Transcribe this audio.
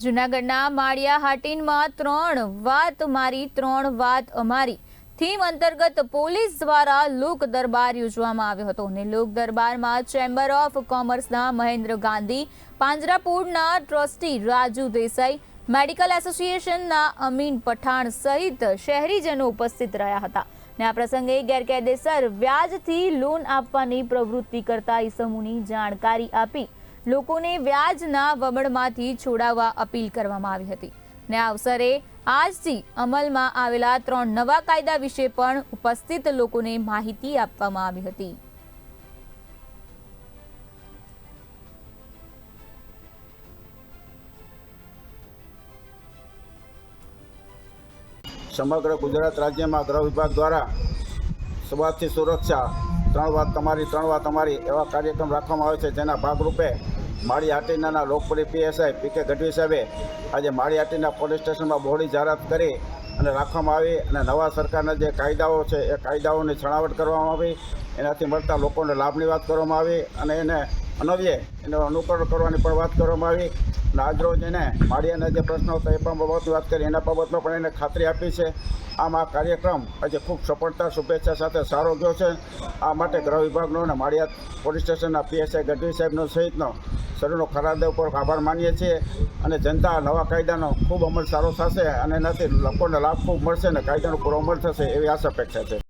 જૂનાગઢના માળિયા હાટીનમાં ત્રણ વાત મારી, ત્રણ વાત અમારી. થીમ અંતર્ગત પોલીસ દ્વારા લોક દરબાર યોજવામાં આવ્યો હતો અને લોક દરબારમાં ચેમ્બર ઓફ કોમર્સના મહેન્દ્ર ગાંધી, પાંજરાપુરના ટ્રસ્ટી રાજુ દેસાઈ, મેડિકલ એસોસિએશનના અમીન પઠાણ સહિત શહેરીજનો ઉપસ્થિત રહ્યા હતા. ને આ પ્રસંગે ગેરકાયદેસર વ્યાજથી લોન આપવાની પ્રવૃત્તિ કરતા ઈસમોની જાણકારી આપી લોકોને વ્યાજના વમળમાંથી છોડાવવા અપીલ કરવામાં આવી હતી. ને અવસરે આજથી અમલમાં આવેલા ત્રણ નવા કાયદા વિશે પણ ઉપસ્થિત લોકોને માહિતી આપવામાં આવી હતી. સમગ્ર ગુજરાત રાજ્યમાં ગૃહ વિભાગ દ્વારા સ્વાસ્થ્ય સુરક્ષા ત્રણ વાત તમારી, ત્રણ વાત અમારી. એવા કાર્યક્રમ રાખવામાં આવે છે જેના ભાગરૂપે માળી હાટીનાના લોકપ્રિય પીએસઆઈ પી કે ગઢવી સાહેબે આજે માળી હાટીના પોલીસ સ્ટેશનમાં બહોળી જાહેરાત કરી અને રાખવામાં આવી અને નવા સરકારના જે કાયદાઓ છે એ કાયદાઓની છણાવટ કરવામાં આવી. એનાથી મળતા લોકોને લાભની વાત કરવામાં આવી અને એને અનવ્યે એનો અનુકરણ કરવાની પણ વાત કરવામાં આવી. અને આજરોજ એને માળિયાના જે પ્રશ્નો હતા એ પણ બાબતની વાત કરી. એના બાબતમાં પણ એને ખાતરી આપી છે. આમ આ કાર્યક્રમ આજે ખૂબ સફળતા, શુભેચ્છા સાથે સારો ગયો છે. આ માટે ગૃહ વિભાગનો અને માળિયા પોલીસ સ્ટેશનના પીએસઆઈ ગઢવી સાહેબનો સહિતનો સર્વનો ઉપર આભાર માનીએ છીએ. અને જનતા નવા કાયદાનો ખૂબ અમલ સારો થશે અને એનાથી લોકોને લાભ ખૂબ મળશે અને કાયદાનો પૂરો અમલ થશે એવી આશા અપેક્ષા છે.